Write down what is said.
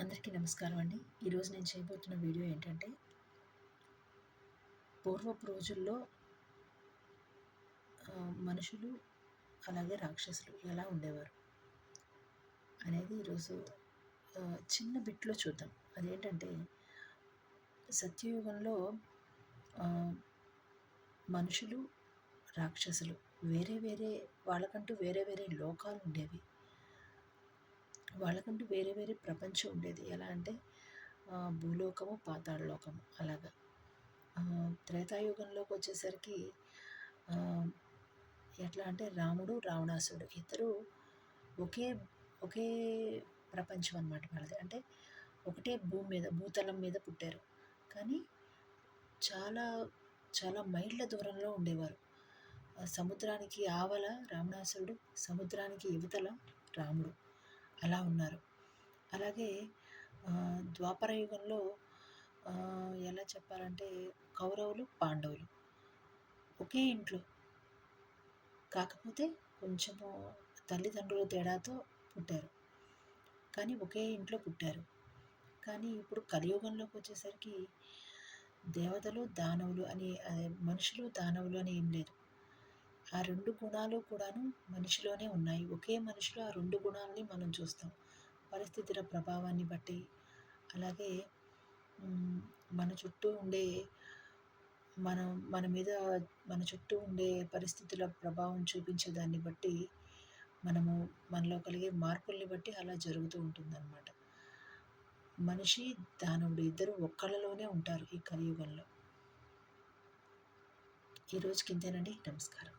అందరికీ నమస్కారం అండి. ఈరోజు నేను చేయబోతున్న వీడియో ఏంటంటే పూర్వపు రోజుల్లో మనుషులు అలాగే రాక్షసులు ఎలా ఉండేవారు అనేది ఈరోజు చిన్న బిట్లో చూద్దాం. అదేంటంటే సత్యయుగంలో మనుషులు రాక్షసులు వేరే వేరే వాళ్ళకంటూ వేరే వేరే లోకాలు ఉండేవి. వాళ్ళకంటూ వేరే వేరే ప్రపంచం ఉండేది. ఎలా అంటే భూలోకము పాతాళలోకము. అలాగా. త్రేతాయుగంలోకి వచ్చేసరికి ఎట్లా అంటే రాముడు రావణాసుడు ఇద్దరు ఒకే ఒకే ప్రపంచం అనమాట వాళ్ళది. అంటే ఒకటే భూమి మీద భూతలం మీద పుట్టారు. కానీ చాలా చాలా మైళ్ళ దూరంలో ఉండేవారు. సముద్రానికి ఆవల రావణాసురుడు సముద్రానికి యువతల రాముడు. అలా ఉన్నారు. అలాగే ద్వాపర యుగంలో ఎలా చెప్పాలంటే కౌరవులు పాండవులు ఒకే ఇంట్లో. కాకపోతే కొంచెము తల్లిదండ్రుల తేడాతో పుట్టారు. కానీ ఒకే ఇంట్లో పుట్టారు. కానీ ఇప్పుడు కలియుగంలోకి వచ్చేసరికి దేవతలు దానవులు అని మనుషులు దానవులు అని ఏం లేదు. ఆ రెండు గుణాలు కూడాను మనిషిలోనే ఉన్నాయి. ఒకే మనిషిలో ఆ రెండు గుణాలని మనం చూస్తాం. పరిస్థితుల ప్రభావాన్ని బట్టి. అలాగే మన చుట్టూ ఉండే మనం మన మీద మన చుట్టూ ఉండే పరిస్థితుల ప్రభావం చూపించే దాన్ని బట్టి మనము మనలో కలిగే మార్పుల్ని బట్టి అలా జరుగుతూ ఉంటుందన్నమాట. మనిషి దానవుడు ఇద్దరు ఒక్కళ్ళలోనే ఉంటారు ఈ కలియుగంలో. ఈరోజుకి ఇంతేనండి నమస్కారం.